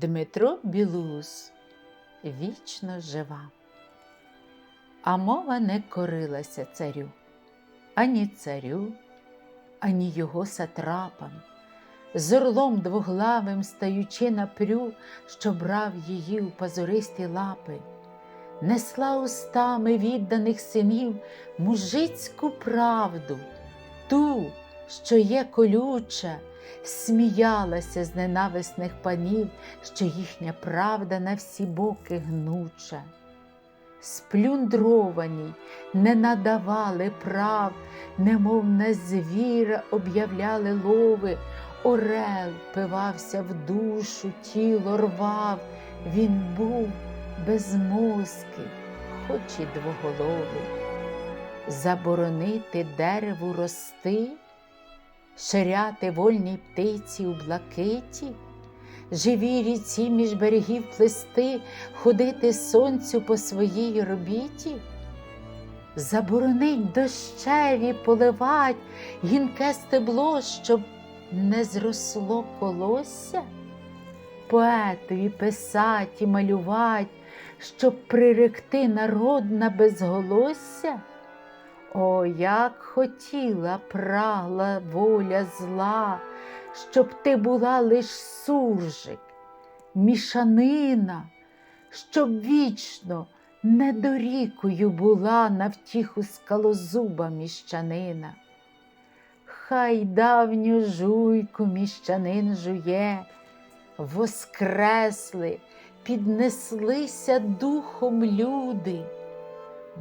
Дмитро Білус вічно жива. А мова не корилася царю, ані царю, ані його сатрапам, з орлом двоглавим стаючи на прю, що брав її у позористі лапи, несла устами відданих синів мужицьку правду, ту, що є колюча, сміялася з ненависних панів, що їхня правда на всі боки гнуча. Сплюндрованій не надавали прав, немов на звіра об'являли лови, орел пивався в душу, тіло рвав, він був безмозкий, хоч і двоголовий. Заборонити дереву рости, ширяти вольній птиці у блакиті, живій ріці між берегів плести, ходити сонцю по своїй робіті, заборонить дощеві поливать гінке стебло, щоб не зросло колосся, поетові писать і малювать, щоб приректи народ на безголосся. О, як хотіла, прагла воля зла, щоб ти була лиш суржик, мішанина, щоб вічно недорікою була на втіху скалозуба міщанина. Хай давню жуйку міщанин жує, воскресли, піднеслися духом люди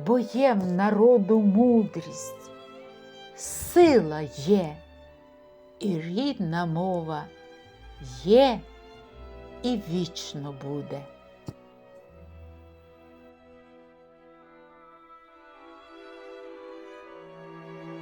бо є в народу мудрість, сила є, і рідна мова є. І вічно буде.